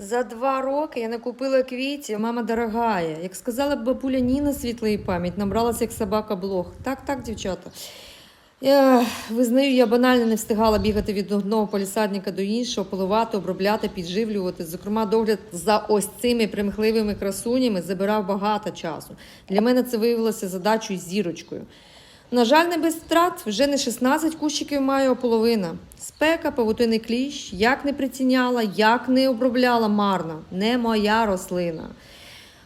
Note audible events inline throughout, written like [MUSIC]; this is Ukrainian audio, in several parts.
За два роки я не купила квітів. Мама дорогая. Як сказала б бабуля Ніна світла пам'ять, набралася як собака блог. Так, так, дівчата. Я визнаю, я банально не встигала бігати від одного полісадника до іншого, поливати, обробляти, підживлювати. Зокрема, догляд за ось цими примхливими красунями забирав багато часу. Для мене це виявилося задачою зірочкою. На жаль, не без втрат, вже не 16 кущиків маю, а половина. Спека, павутинний кліщ, як не приціняла, як не обробляла марно. Не моя рослина.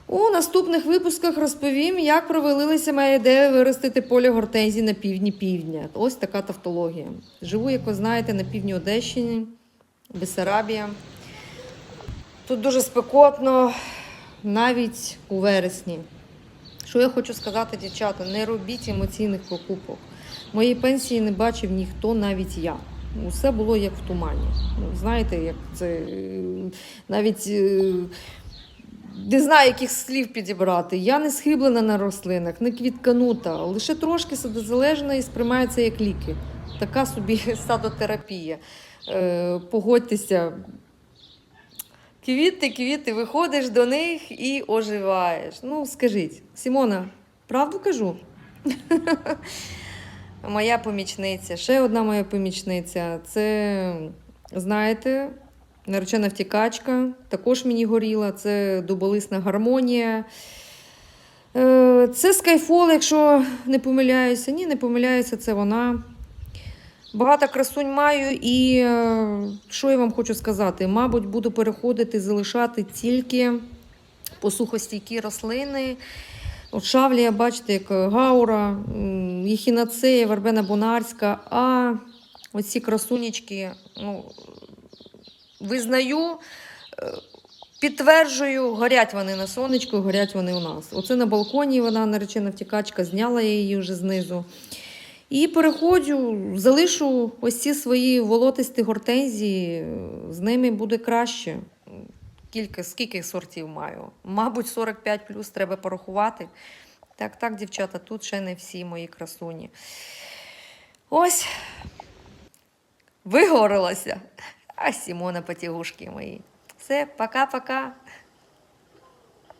У наступних випусках розповім, як провалилася моя ідея виростити поле гортензій на півдні півдня. Ось така тавтологія. Живу, як ви знаєте, на півдні Одещини, Бесарабія. Тут дуже спекотно, навіть у вересні. Що я хочу сказати, дівчата, не робіть емоційних покупок. Моєї пенсії не бачив ніхто, навіть я. Усе було як в тумані. Ну, знаєте, як це навіть е, не знаю, яких слів підібрати. Я не схиблена на рослинах, не квітканута, лише трошки садозалежна і сприймається як ліки. Така собі [LAUGHS] садотерапія. Е, погодьтеся, Квіти, квіти, виходиш до них і оживаєш. Ну, скажіть, Сімона, правду кажу? [LAUGHS] моя помічниця, ще одна моя помічниця. Це, знаєте, наречена втікачка, також мені горіла, це дуболисна гармонія. Е, Це Skyfall, якщо не помиляюся. Ні, не помиляюся, це вона. Багато красунь маю, і е, що я вам хочу сказати? Мабуть, буду переходити, залишати тільки посухостійкі рослини. От шавлія, бачите, як гаура, м, єхінацея, вербена бонарська, а оці красунечки, ну, визнаю, е, підтверджую, горять вони на сонечку, горять вони у нас. Оце на балконі вона наречена втікачка, зняла я її вже знизу. І переходжу, залишу ось ці свої волотисті гортензії, з ними буде краще. Кілька, скільки сортів маю? Мабуть, 45 плюс треба порахувати. Так, так, дівчата, тут ще не всі мої красуні. Ось, вигорилася. А Сімона потягушки мої. Все, пока-пока.